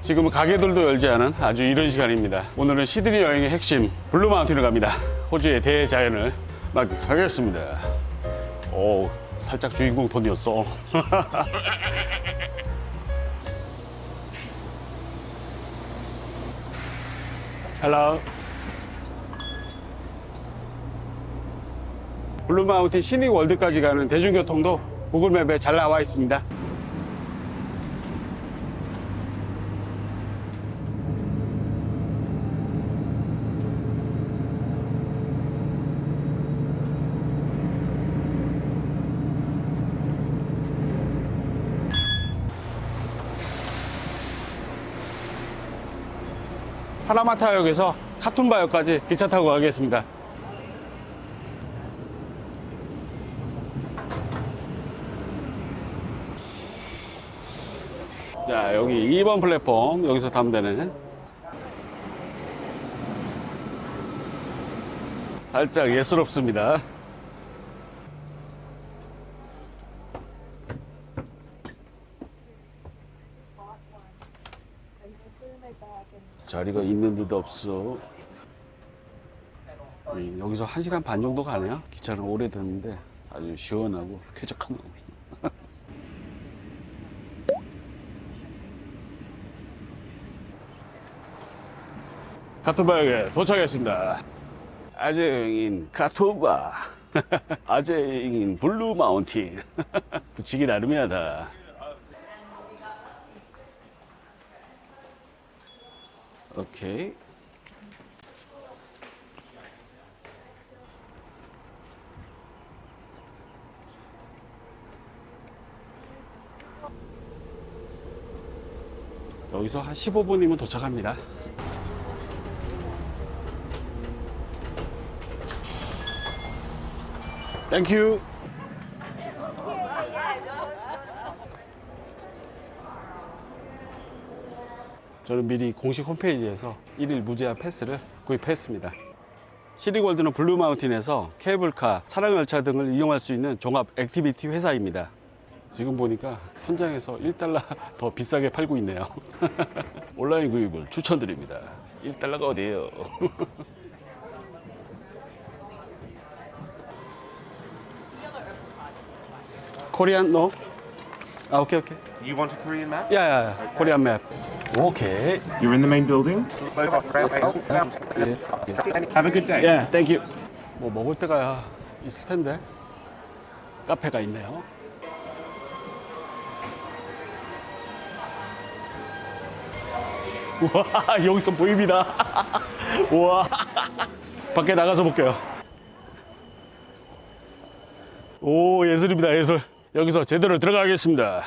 지금은 가게들도 열지 않은 아주 이른 시간입니다. 오늘은 시드니 여행의 핵심 블루 마운틴을 갑니다. 호주의 대자연을 만끽하겠습니다. 오, 살짝 주인공 톤이었어. 헬로. 블루 마운틴 시니 월드까지 가는 대중교통도 구글맵에 잘 나와 있습니다. 파라마타역에서 카툰바역까지 기차 타고 가겠습니다. 자, 여기 2번 플랫폼 여기서 타면 되네. 살짝 예스럽습니다. 자리가 있는 듯 없어. 예, 여기서 1시간 반 정도 가네요. 기차는 오래 듣는데 아주 시원하고 쾌적한 카토바역에 도착했습니다. 아재인 카토바. 아재인 블루 마운틴. 붙이기 나름이야 다. 오케이. 여기서 한 15분이면 도착합니다. 땡큐. 저는 미리 공식 홈페이지에서 1일 무제한 패스를 구입했습니다. 시리골드는 블루 마운틴에서 케이블카, 차량열차 등을 이용할 수 있는 종합 액티비티 회사입니다. 지금 보니까 현장에서 1달러 더 비싸게 팔고 있네요. 온라인 구입을 추천드립니다. 1달러가 어디예요? 코리안 노? 아 오케이 오케이. You want a Korean map? 야 야 야 코리안 맵. 오케이. You're in the main building. Have a good day. 예, 땡큐. 뭐 먹을 데가 있을 텐데. 카페가 있네요. 우와, 여기서 보입니다. 우와. 밖에 나가서 볼게요. 오, 예술입니다, 예술. 여기서 제대로 들어가겠습니다.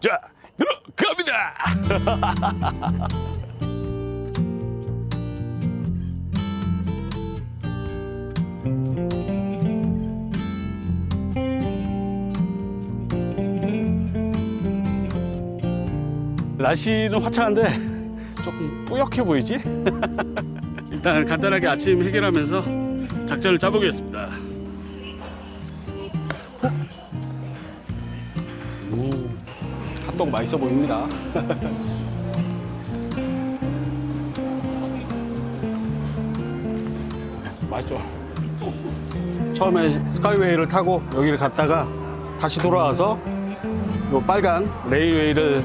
자, 들어갑니다! 날씨는 화창한데 조금 뿌옇게 보이지? 일단 간단하게 아침 해결하면서 작전을 짜보겠습니다. 오, 핫도그 맛있어 보입니다. 맛있죠? 처음에 스카이웨이를 타고 여기를 갔다가 다시 돌아와서 요 빨간 레일웨이를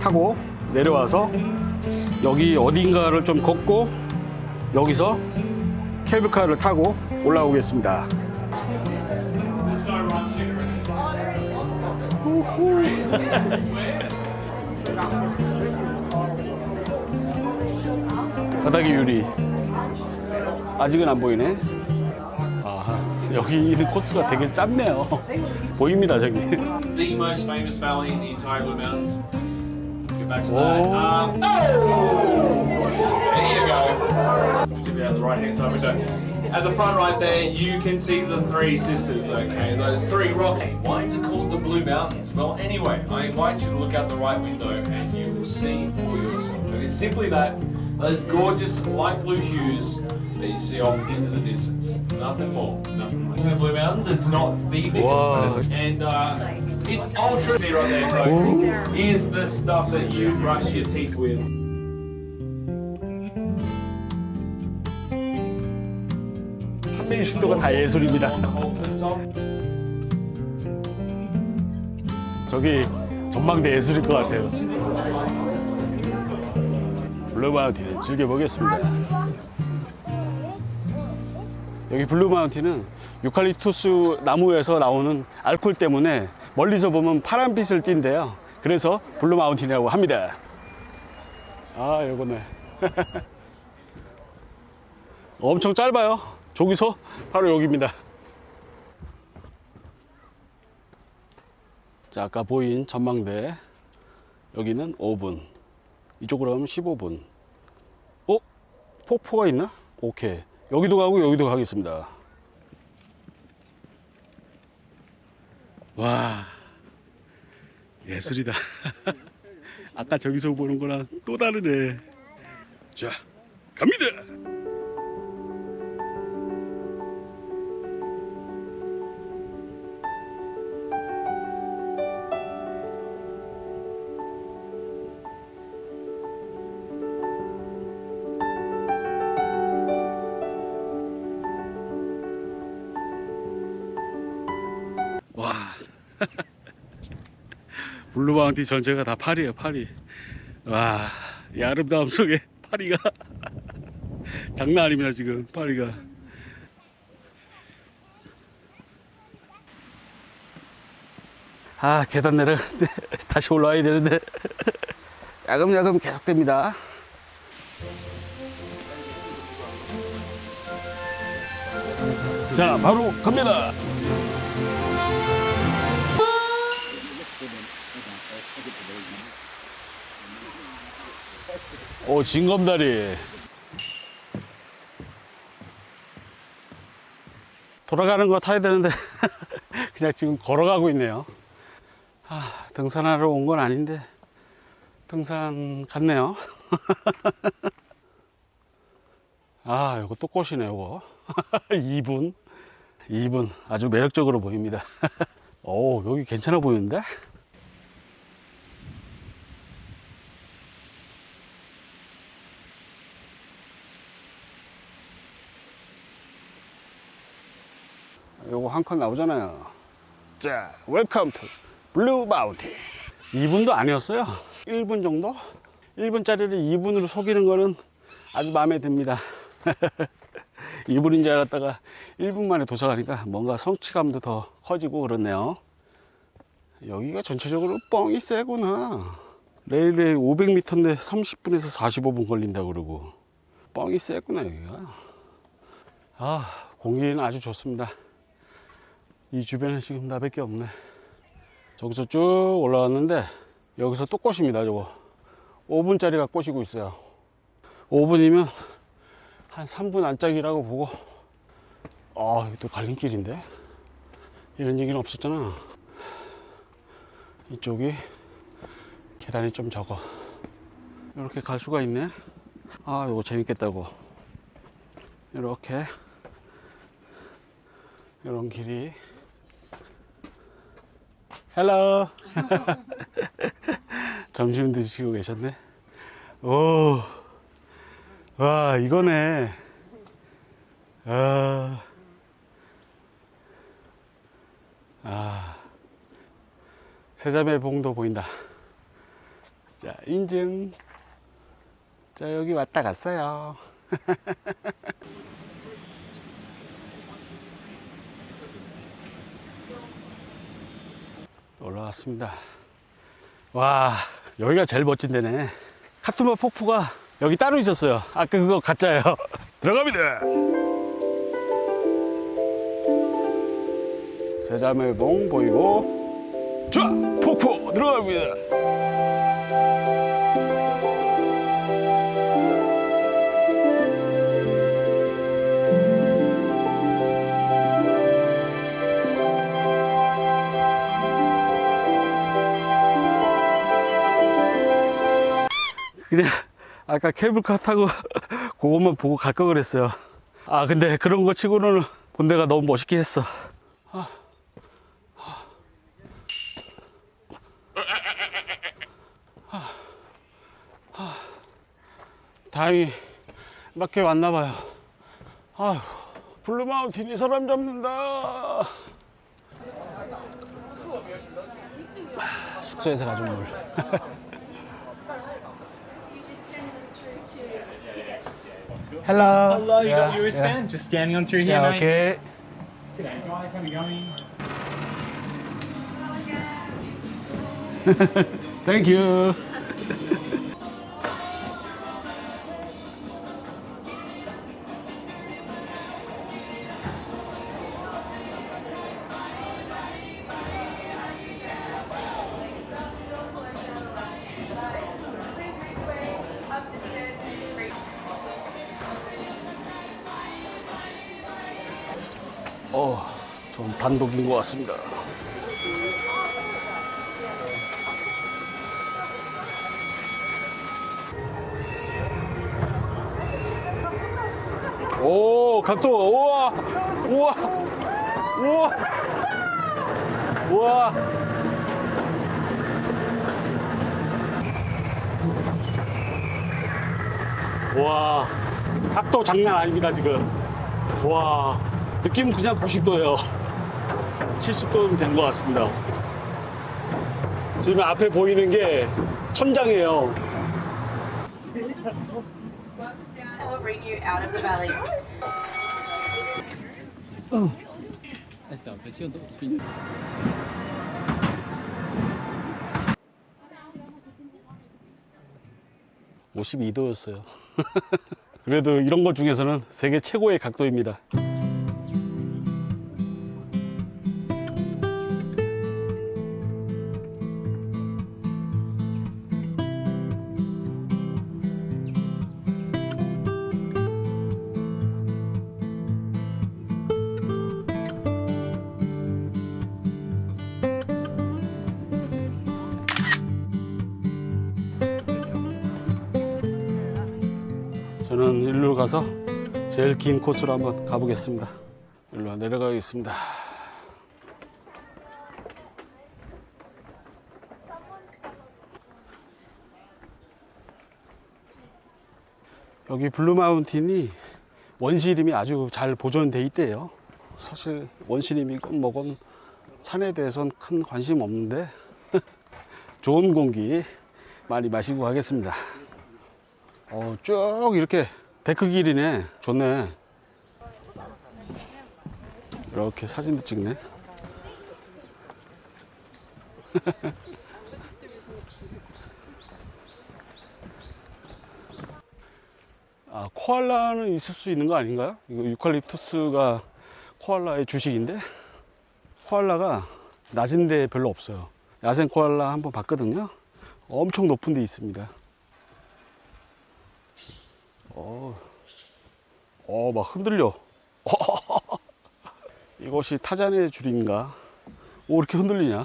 타고 내려와서 여기 어딘가를 좀 걷고 여기서 케이블카를 타고 올라오겠습니다. 바닥이 유리. 아직은 안 보이네. 아, 여기 있는 코스가 되게 짧네요. 보입니다, 저기. the most famous valley in the entire Blue Mountains. Go back to Whoa. that. Um, there you go. To be on the right hand side window. At the front right there, you can see the three sisters, okay? Those three rocks. Why is it called the Blue Mountains? Well, anyway, I invite you to look out the right window and you will see for yourself. It's simply that, those gorgeous light blue hues that you see off into the distance. Nothing more. Nothing more. The Blue Mountains, it's not the biggest, and uh, it's ultra. See right there, folks. Is the stuff that you brush your teeth with. 제주도가 다 예술입니다. 저기 전망대 예술일 것 같아요. 블루마운틴을 즐겨보겠습니다. 여기 블루마운틴은 유칼립투스 나무에서 나오는 알코올 때문에 멀리서 보면 파란빛을 띈대요. 그래서 블루마운틴이라고 합니다. 아, 요거네. 엄청 짧아요. 저기서 바로 여기입니다. 자, 아까 보인 전망대. 여기는 5분. 이쪽으로 가면 15분. 어? 폭포가 있나? 오케이. 여기도 가고 여기도 가겠습니다. 와. 예술이다. 아까 저기서 보는 거랑 또 다르네. 자, 갑니다. 블루마운틴 전체가 다 파리예요, 파리. 와, 이 아름다움 속에 파리가 장난 아닙니다, 지금 파리가. 아, 계단 내려가는데 다시 올라와야 되는데 야금야금 계속됩니다. 자, 바로 갑니다. 오, 징검다리. 돌아가는 거 타야 되는데, 그냥 지금 걸어가고 있네요. 아, 등산하러 온 건 아닌데, 등산 같네요. 아, 요거 또 꽃이네, 요거. 2분. 2분. 아주 매력적으로 보입니다. 오, 여기 괜찮아 보이는데? 요거 한컷 나오잖아요. 자, 웰컴 투 블루 마운틴. 2분도 아니었어요. 1분 정도? 1분짜리를 2분으로 속이는 거는 아주 마음에 듭니다. 2분인 줄 알았다가 1분 만에 도착하니까 뭔가 성취감도 더 커지고 그렇네요. 여기가 전체적으로 뻥이 세구나. 레일에 500m인데 30분에서 45분 걸린다 그러고 뻥이 세구나 여기가. 아 공기는 아주 좋습니다. 이 주변에 지금 나밖에 없네. 저기서 쭉 올라왔는데 여기서 또 꽃입니다. 저거 5분짜리가 꼬시고 있어요. 5분이면 한 3분 안짝이라고 보고 아 이거 또 갈림길인데 이런 얘기는 없었잖아. 이쪽이 계단이 좀 적어. 이렇게 갈 수가 있네. 아 이거 재밌겠다고. 이렇게 이런 길이 헬로 점심 드시고 계셨네? 오, 와 이거네. 아, 아. 세자매 봉도 보인다. 자 인증. 자 여기 왔다 갔어요 올라왔습니다. 와, 여기가 제일 멋진 데네. 카투마 폭포가 여기 따로 있었어요. 아까 그거 가짜예요. 들어갑니다. 세자매봉 보이고, 자, 폭포 들어갑니다. 그냥 아까 케이블카 타고 그것만 보고 갈걸 그랬어요. 아 근데 그런 거 치고는 본대가 너무 멋있긴 했어. 다행히 몇개 왔나 봐요. 아휴 블루마운틴이 사람 잡는다. 숙소에서 가져온 물. Hello. Hello, you got your wristband? Just scanning on through here, Yeah, mate. okay. G'day guys, how we going? Thank you. 어, 좀 단독인 것 같습니다. 오, 각도, 우와, 우와, 우와, 우와. 와, 각도 장난 아닙니다, 지금. 와, 느낌은 그냥 90도예요. 70도는 된 것 같습니다. 지금 앞에 보이는 게 천장이에요. will bring you out of the valley. 오 52도였어요. 그래도 이런 것 중에서는 세계 최고의 각도입니다. 가서 제일 긴 코스로 한번 가보겠습니다. 일로 내려가겠습니다. 여기 블루마운틴이 원시림이 아주 잘 보존돼 있대요. 사실 원시림이건 뭐건 산에 대해서는 큰 관심 없는데 좋은 공기 많이 마시고 가겠습니다. 어, 쭉 이렇게 데크 길이네. 좋네. 이렇게 사진도 찍네. 아, 코알라는 있을 수 있는 거 아닌가요? 이거 유칼립투스가 코알라의 주식인데 코알라가 낮은 데 별로 없어요. 야생 코알라 한번 봤거든요. 엄청 높은 데 있습니다. 어, 어, 막 흔들려. 이것이 타잔의 줄인가? 오, 이렇게 흔들리냐?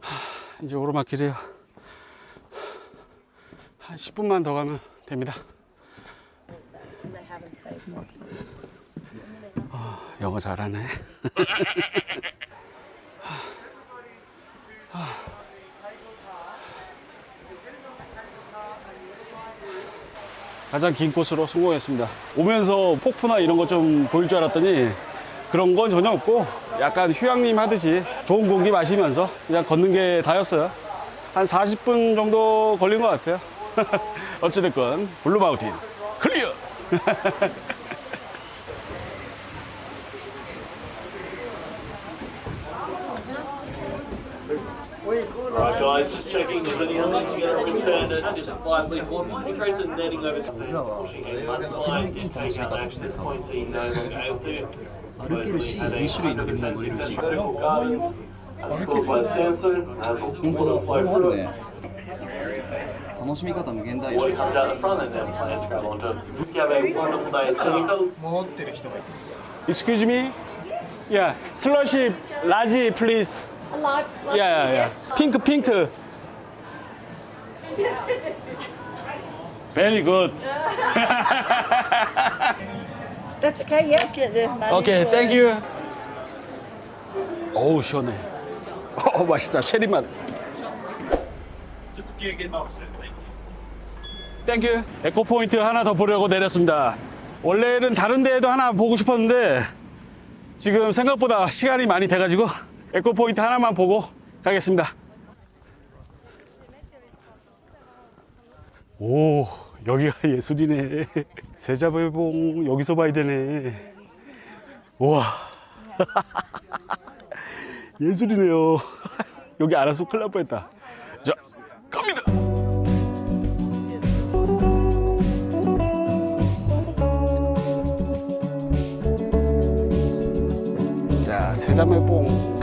하, 이제 오르막길이에요. 한 10분만 더 가면 됩니다. 영어 잘하네. 가장 긴 코스로 성공했습니다. 오면서 폭포나 이런 거 좀 보일 줄 알았더니 그런 건 전혀 없고 약간 휴양림 하듯이 좋은 공기 마시면서 그냥 걷는 게 다였어요. 한 40분 정도 걸린 것 같아요. 어찌됐건 블루마우틴 클리어! Right guys, just checking the video link to get a wristband and just quietly walking Trace and netting over to pushing a left side, did take you can this point so you're no longer able to. I'm looking at sandstone, as all the water flow through it. 楽しみ方無限大です。戻ってる人がいる。Excuse me? Yeah, slush, large, please. A large slushy, Yeah, yeah, yeah. yes. 핑크 핑크. Very good. That's okay, yeah. Okay, thank you. 어우 시원해. 어 맛있다 체리 맛. 땡큐. 에코 포인트 하나 더 보려고 내렸습니다. 원래는 다른 데에도 하나 보고 싶었는데 지금 생각보다 시간이 많이 돼가지고 에코 포인트 하나만 보고 가겠습니다. 오 여기가 예술이네. 세자별봉 여기서 봐야 되네. 우와. 예술이네요. 여기 알아서 큰일 날 뻔 했다. 자, 갑니다. 자, 세자매봉.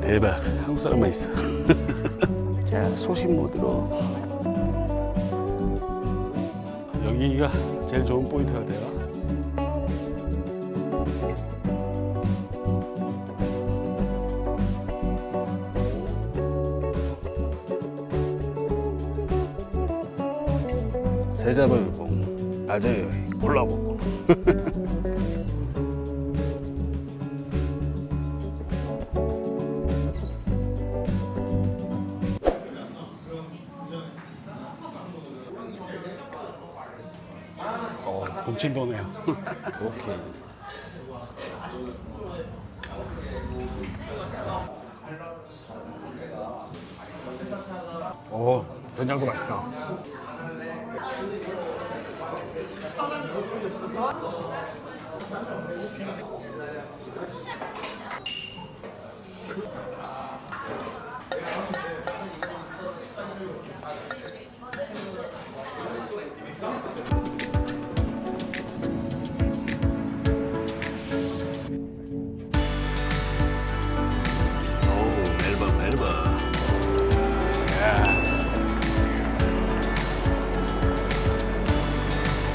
대박. 한국 사람만 있어. 자, 소신 모드로. 여기가 제일 좋은 포인트가 돼요. 세자벌봉 아재 여행 콜라보. 어, 동침 도네요. 오케이. 오, 된장도 맛있다. 好